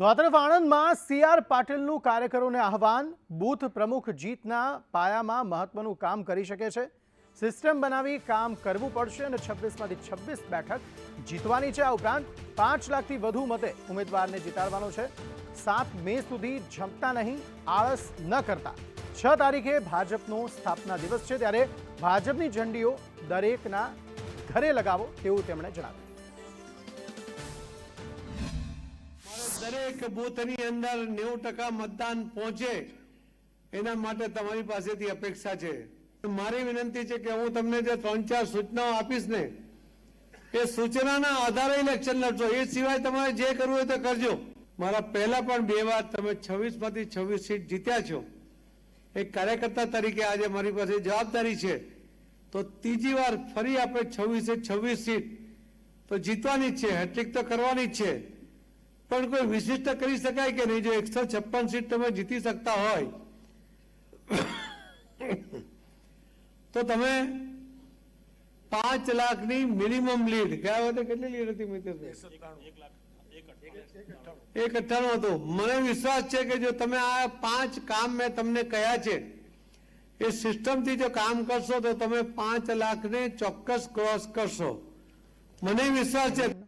તો આણંદમાં C R પાટીલનું કાર્યકરોને આહવાન. બૂથ પ્રમુખ જીતના પાયામાં મહત્વનું કામ કરી શકે છે. સિસ્ટમ બનાવી કામ કરવું પડશે અને છવ્વીસમાંથી છવ્વીસ બેઠક જીતવાની છે આ ઉપરાંત પાંચ લાખથી વધુ મતે ઉમેદવારને જીતાડવાનો છે. સાત મે સુધી જમતા નહીં, આળસ ન કરતા. છ તારીખે ભાજપનો સ્થાપના દિવસ છે. ત્યારે ભાજપની ઝંડીઓ દરેકના ઘરે લગાવો તેવું તેમણે જણાવ્યું. દરેક બૂથની અંદર નેવું ટકા મતદાન પહોંચે, એના માટે તમારી પાસેથી અપેક્ષા છે. મારી વિનંતી છે કે હું તમને જે ત્રણ ચાર સૂચનાઓ આપીશ ને, એ સૂચનાના આધારે ઇલેક્શન લડશો. એ સિવાય તમારે જે કરવું હોય તે કરજો. મારા પહેલા પણ બે વાર તમે છવ્વીસમાંથી છવ્વીસ સીટ જીત્યા છો. એક કાર્યકર્તા તરીકે આજે મારી પાસે જવાબદારી છે. તો ત્રીજી વાર ફરી આપણે છવ્વીસે છવ્વીસ સીટ. તો જીતવાની જ છે, હેટ્રિક તો કરવાની જ છે. પણ કોઈ વિશિષ્ટ કરી શકાય કે નહીં? જો એકસો છપ્પન સીટ તમે જીતી શકતા હોય તો તમે પાંચ લાખની મિનિમમ લીડ ગયા વખતે કેટલી લીડ હતી મિત્ર એક અઠ્ઠાણું. હતું. મને વિશ્વાસ છે કે જો તમે આ પાંચ કામ મેં તમને કહ્યા છે એ સિસ્ટમથી જો કામ કરશો તો તમે પાંચ લાખને ચોક્કસ ક્રોસ કરશો. મને વિશ્વાસ છે.